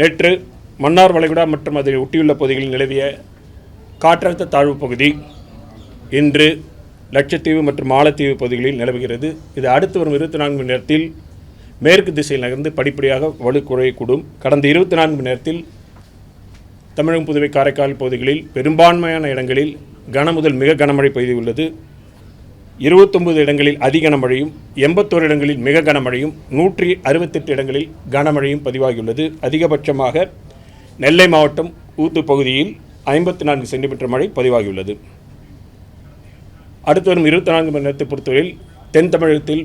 நேற்று மன்னார் வளைகுடா மற்றும் அதை ஒட்டியுள்ள பகுதிகளில் நிலவிய காற்றழுத்த தாழ்வு பகுதி இன்று லட்சத்தீவு மற்றும் மாலத்தீவு பகுதிகளில் நிலவுகிறது. இது அடுத்து வரும் இருபத்தி நான்கு மணி நேரத்தில் மேற்கு திசையில் நகர்ந்து படிப்படியாக வலு குறையக்கூடும். கடந்த இருபத்தி நான்கு மணி நேரத்தில் தமிழகம் புதுவை காரைக்கால் பகுதிகளில் பெரும்பான்மையான இடங்களில் கனமுதல் மிக கனமழை பெய்துள்ளது. இருபத்தொம்பது இடங்களில் அதிக கனமழையும் எண்பத்தோரு இடங்களில் மிக கனமழையும் நூற்றி அறுபத்தெட்டு இடங்களில் கனமழையும் பதிவாகியுள்ளது. அதிகபட்சமாக நெல்லை மாவட்டம் ஊத்து பகுதியில் ஐம்பத்தி நான்கு சென்டிமீட்டர் மழை பதிவாகியுள்ளது. அடுத்து வரும் இருபத்தி நான்கு மணி நேரத்தை பொறுத்தவரையில் தென் தமிழகத்தில்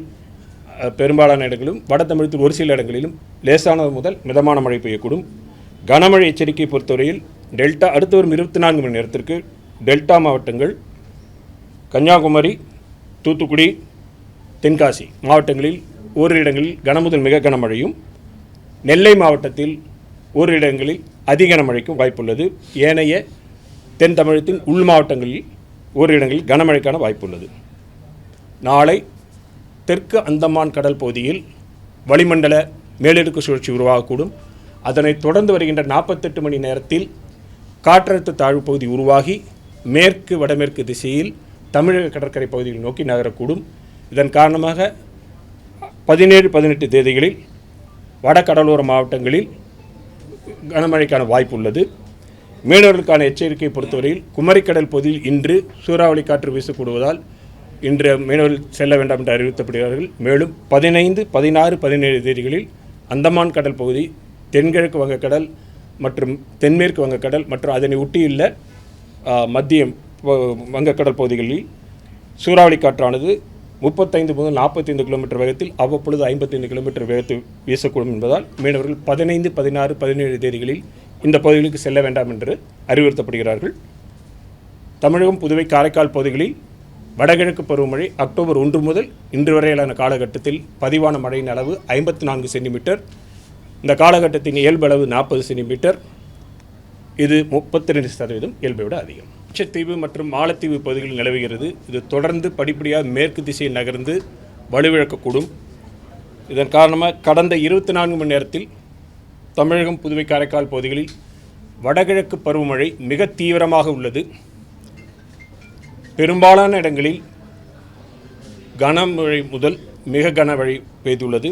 பெரும்பாலான இடங்களிலும் வட தமிழகத்தில் ஒரு சில இடங்களிலும் லேசானது முதல் மிதமான மழை பெய்யக்கூடும். கனமழை எச்சரிக்கை பொறுத்தவரையில் டெல்டா அடுத்து வரும் இருபத்தி நான்கு மணி நேரத்திற்கு டெல்டா மாவட்டங்கள் கன்னியாகுமரி தூத்துக்குடி தென்காசி மாவட்டங்களில் ஓரிரு இடங்களில் கனமுதல் மிக கனமழையும் நெல்லை மாவட்டத்தில் ஒரு இடங்களில் அதிக கனமழைக்கும் வாய்ப்புள்ளது. ஏனைய தென் தமிழகத்தின் உள் மாவட்டங்களில் ஒரு இடங்களில் கனமழைக்கான வாய்ப்புள்ளது. நாளை தெற்கு அந்தமான் கடல் பகுதியில் வளிமண்டல மேலடுக்கு சுழற்சி உருவாகக்கூடும். அதனைத் தொடர்ந்து வருகின்ற நாற்பத்தெட்டு மணி நேரத்தில் காற்றழுத்த தாழ்வு பகுதி உருவாகி மேற்கு வடமேற்கு திசையில் தமிழக கடற்கரை பகுதிகள் நோக்கி நகரக்கூடும். இதன் காரணமாக பதினேழு பதினெட்டு தேதிகளில் வட கடலோர மாவட்டங்களில் கனமழைக்கான வாய்ப்பு உள்ளது மீனவர்களுக்கான எச்சரிக்கை பொறுத்தவரையில் குமரிக்கடல் பகுதியில் இன்று சூறாவளி காற்று வீசக்கூடுவதால் இன்று மீனவர்கள் செல்ல வேண்டாம் என்று அறிவுறுத்தப்படுகிறார்கள். மேலும் பதினைந்து பதினாறு பதினேழு தேதிகளில் அந்தமான் கடல் பகுதி தென்கிழக்கு வங்கக்கடல் மற்றும் தென்மேற்கு வங்கக்கடல் மற்றும் அதனை ஒட்டியுள்ள மத்திய வங்கக்கடல் பகுதிகளில் சூறாவளி காற்றானது முப்பத்தைந்து முதல் நாற்பத்தைந்து கிலோமீட்டர் வேகத்தில் அவ்வப்பொழுது ஐம்பத்தைந்து கிலோமீட்டர் வேகத்தில் வீசக்கூடும் என்பதால் மீனவர்கள் பதினைந்து பதினாறு பதினேழு தேதிகளில் இந்த பகுதிகளுக்கு செல்ல வேண்டாம் என்று அறிவுறுத்தப்படுகிறார்கள். தமிழகம் புதுவை காரைக்கால் பகுதிகளில் வடகிழக்கு பருவமழை அக்டோபர் ஒன்று முதல் இன்று வரையிலான காலகட்டத்தில் பதிவான மழையின் அளவு ஐம்பத்தி நான்கு சென்டிமீட்டர். இந்த காலகட்டத்தின் இயல்பளவு நாற்பது சென்டிமீட்டர். இது முப்பத்தி ரெண்டு சதவீதம் இயல்பை விட அதிகம். லட்சத்தீவு மற்றும் மாலத்தீவு பகுதிகளில் நிலவுகிறது. இது தொடர்ந்து படிப்படியாக மேற்கு திசையில் நகர்ந்து வலுவிழக்கக்கூடும். இதன் காரணமாக கடந்த இருபத்தி நான்கு மணி நேரத்தில் தமிழகம் புதுவை காரைக்கால் பகுதிகளில் வடகிழக்கு பருவமழை மிக தீவிரமாக உள்ளது. பெரும்பாலான இடங்களில் கனமழை முதல் மிக கனமழை பெய்துள்ளது.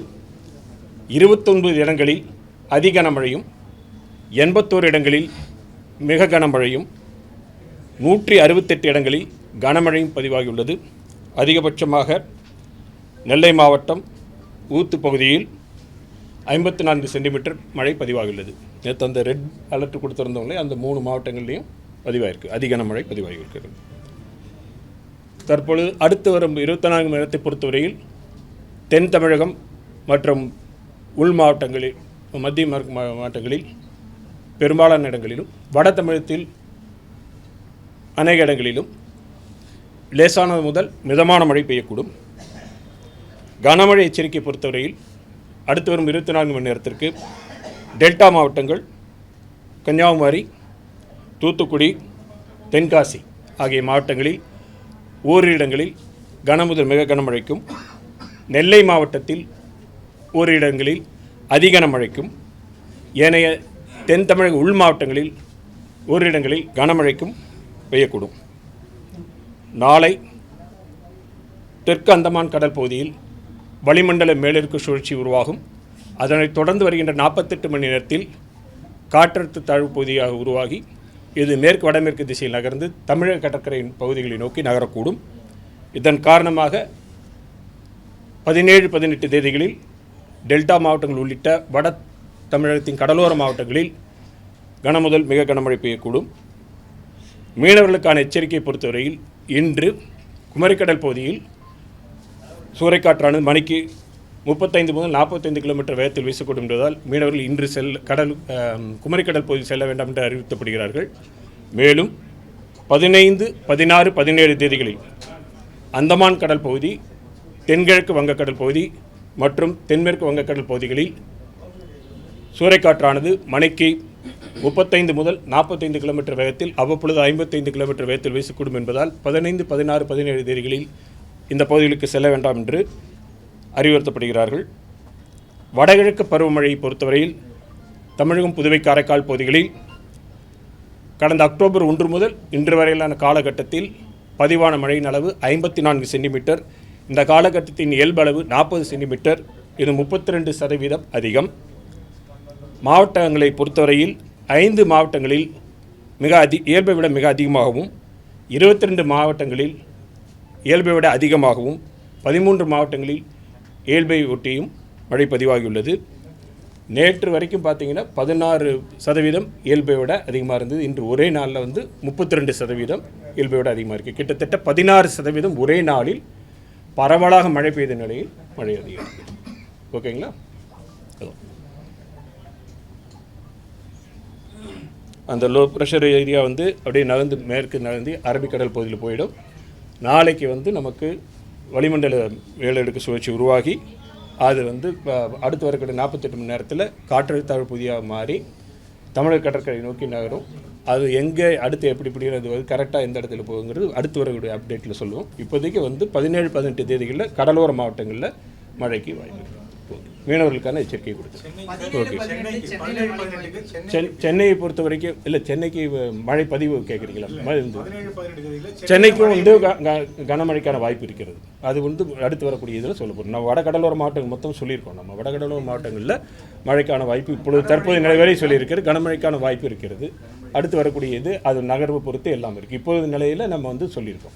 இருபத்தொன்பது இடங்களில் அதிகனமழையும் எண்பத்தோரு இடங்களில் மிக கனமழையும் நூற்றி அறுபத்தெட்டு இடங்களில் கனமழையும் பதிவாகியுள்ளது. அதிகபட்சமாக நெல்லை மாவட்டம் ஊத்து பகுதியில் ஐம்பத்தி நான்கு சென்டிமீட்டர் மழை பதிவாகியுள்ளது. நேற்று அந்த ரெட் அலர்ட் கொடுத்துருந்தவங்களே அந்த மூணு மாவட்டங்கள்லேயும் பதிவாயிருக்கு. அதி கனமழை பதிவாகியிருக்கிறது. தற்பொழுது அடுத்து வரும் இருபத்தி நான்கு மணி நேரத்தை பொறுத்தவரையில் தென் தமிழகம் மற்றும் உள் மாவட்டங்களில் மத்திய மா- மாவட்டங்களில் பெரும்பாலான இடங்களிலும் வட தமிழகத்தில் அநேக இடங்களிலும் லேசானது முதல் மிதமான மழை பெய்யக்கூடும். கனமழை எச்சரிக்கை பொறுத்தவரையில் அடுத்து வரும் இருபத்தி நான்கு மணி நேரத்திற்கு டெல்டா மாவட்டங்கள் கன்னியாகுமரி தூத்துக்குடி தென்காசி ஆகிய மாவட்டங்களில் ஓரிரு இடங்களில் கனமுதல் மிக கனமழைக்கும் நெல்லை மாவட்டத்தில் ஓரிரு இடங்களில் அதிகன கனமழைக்கும் ஏனைய தென் தமிழக உள் மாவட்டங்களில் ஓரிடங்களில் கனமழைக்கும் பெய்யக்கூடும். நாளை தெற்கு அந்தமான் கடல் பகுதியில் வளிமண்டல மேலிற்கு சுழற்சி உருவாகும். அதனைத் தொடர்ந்து வருகின்ற நாற்பத்தெட்டு மணி நேரத்தில் காற்றழுத்த தாழ்வு பகுதியாக உருவாகி இது மேற்கு வடமேற்கு திசையில் நகர்ந்து தமிழக கடற்கரையின் பகுதிகளை நோக்கி நகரக்கூடும். இதன் காரணமாக பதினேழு பதினெட்டு தேதிகளில் டெல்டா மாவட்டங்கள் உள்ளிட்ட வட தமிழகத்தின் கடலோர மாவட்டங்களில் கனமுதல் மிக கனமழை பெய்யக்கூடும். மீனவர்களுக்கான எச்சரிக்கை பொறுத்தவரையில் இன்று குமரிக்கடல் பகுதியில் சூறைக்காற்றானது மணிக்கு முப்பத்தைந்து முதல் நாற்பத்தைந்து கிலோமீட்டர் வேகத்தில் வீசக்கூடும் என்பதால் மீனவர்கள் இன்று செல் கடல் குமரிக்கடல் பகுதி செல்ல வேண்டாம் என்று அறிவிக்கப்படுகிறார்கள் மேலும் பதினைந்து பதினாறு பதினேழு தேதிகளில் அந்தமான் கடல் பகுதி தென்கிழக்கு வங்கக்கடல் பகுதி மற்றும் தென்மேற்கு வங்கக்கடல் பகுதிகளில் சூறைக்காற்றானது மணிக்கு முப்பத்தைந்து முதல் நாற்பத்தைந்து கிலோமீட்டர் வேகத்தில் அவ்வப்பொழுது ஐம்பத்தைந்து கிலோமீட்டர் வேகத்தில் வீசக்கூடும் என்பதால் பதினைந்து பதினாறு பதினேழு தேதிகளில் இந்த பகுதிகளுக்கு செல்ல வேண்டாம் என்று அறிவுறுத்தப்படுகிறார்கள். வடகிழக்கு பருவமழையை பொறுத்தவரையில் தமிழகம் புதுவை காரைக்கால் பகுதிகளில் கடந்த அக்டோபர் ஒன்று முதல் இன்று வரையிலான காலகட்டத்தில் பதிவான மழையின் அளவு ஐம்பத்தி நான்கு சென்டிமீட்டர். இந்த காலகட்டத்தின் இயல்பளவு நாற்பது சென்டிமீட்டர். இது முப்பத்தி ரெண்டு சதவீதம் அதிகம். மாவட்டங்களை பொறுத்தவரையில் ஐந்து மாவட்டங்களில் மிக அதி இயல்பை விட மிக அதிகமாகவும் இருபத்தி ரெண்டு மாவட்டங்களில் இயல்பை விட அதிகமாகவும் பதிமூன்று மாவட்டங்களில் இயல்பை ஒட்டியும் மழை பதிவாகியுள்ளது. நேற்று வரைக்கும் பார்த்தீங்கன்னா பதினாறு சதவீதம் இயல்பை விட அதிகமாக இருந்தது. இன்று ஒரே நாளில் வந்து முப்பத்தி ரெண்டு சதவீதம் இயல்பை விட அதிகமாக இருக்குது கிட்டத்தட்ட பதினாறு சதவீதம் ஒரே நாளில் பரவலாக மழை பெய்த நிலையில் மழை அதிகம். ஓகேங்களா? அந்த லோ ப்ரெஷர் ஏரியா வந்து அப்படியே நகர்ந்து மேற்கு நகர்ந்து அரபிக்கடல் பகுதியில் போயிடும். நாளைக்கு வந்து நமக்கு வளிமண்டல மேலடுக்கு சுழற்சி உருவாகி அது வந்து ப- அடுத்து வரக்கூடிய நாற்பத்தெட்டு மணி நேரத்தில் காற்றழுத்த தாழ்வு புதியாக மாறி தமிழக கடற்கரை நோக்கி நகரும். அது எங்கே அடுத்து எப்படி பிடிக்கிறது வந்து கரெக்டாக எந்த இடத்துல போகுங்கிறது அடுத்து வரக்கூடிய அப்டேட்டில் சொல்லுவோம். இப்போதைக்கு வந்து பதினேழு பதினெட்டு தேதிகளில் கடலோர மாவட்டங்களில் மழைக்கு வாய்ப்பு மீனவர்களுக்கான எச்சரிக்கை கொடுத்து சென்னையை பொறுத்த வரைக்கும் இல்லை சென்னைக்கு மழை பதிவு கேட்குறீங்களா சென்னைக்கும் வந்து க- க- கனமழைக்கான வாய்ப்பு இருக்கிறது. அது வந்து அடுத்து வரக்கூடிய இதில் சொல்ல போகிறோம் நம்ம வடகடலோர மாவட்டங்கள் மொத்தம் சொல்லியிருக்கோம். நம்ம வடகடலோர மாவட்டங்களில் மழைக்கான வாய்ப்பு இப்பொழுது தற்போது நிலைவரை சொல்லியிருக்கிறது. கனமழைக்கான வாய்ப்பு இருக்கிறது. அடுத்து வரக்கூடிய இது அது நகர்வு பொறுத்து எல்லாம் இருக்குது இப்போது நிலையில் நம்ம வந்து சொல்லியிருக்கோம்.